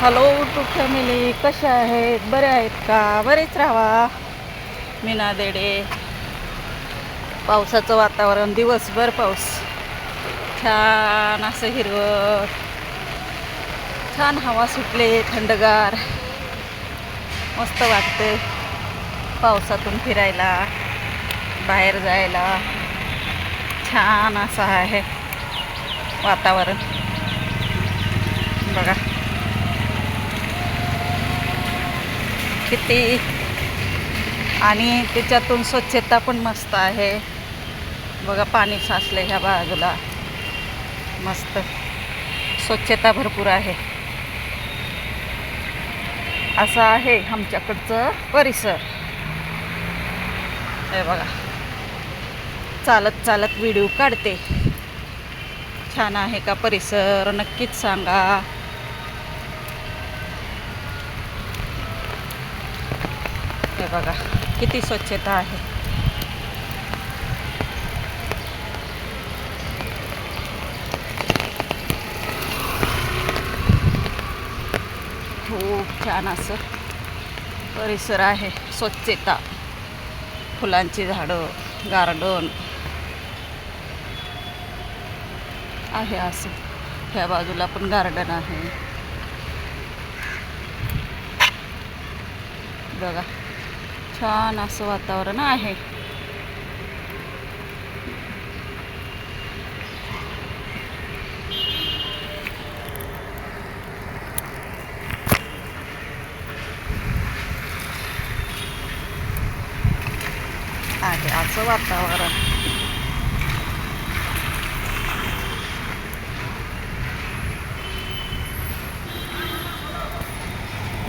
Hello to family कशा आहेत? बरे आहेत का? बरेच राहावा मीना देडे. पावसाचं वातावरण दिवसभर पाऊस. छान असं हिरवं छान हवा सुटले थंडगार. मस्त वाटते पावसातून फिरायला बाहेर जायला. छान असं आहे वातावरण. बघा. किती? आणि त्याच्यातून स्वच्छता पण मस्त आहे. बघा पाणी साचलं ह्या बाजूला. मस्त. स्वच्छता भरपूर आहे. असं आहे आमच्याकडचं परिसर. हे बघा. चालत चालत व्हिडिओ काढते. छान आहे का परिसर? नक्कीच सांगा. हे बघा किती स्वच्छता आहे. खूप छान असं परिसर आहे स्वच्छता. फुलांची झाडं गार्डन. आहे असं. ह्या बाजूला पण गार्डन आहे. बघा. छान असं वातावरण आहे. आहे असं वातावरण.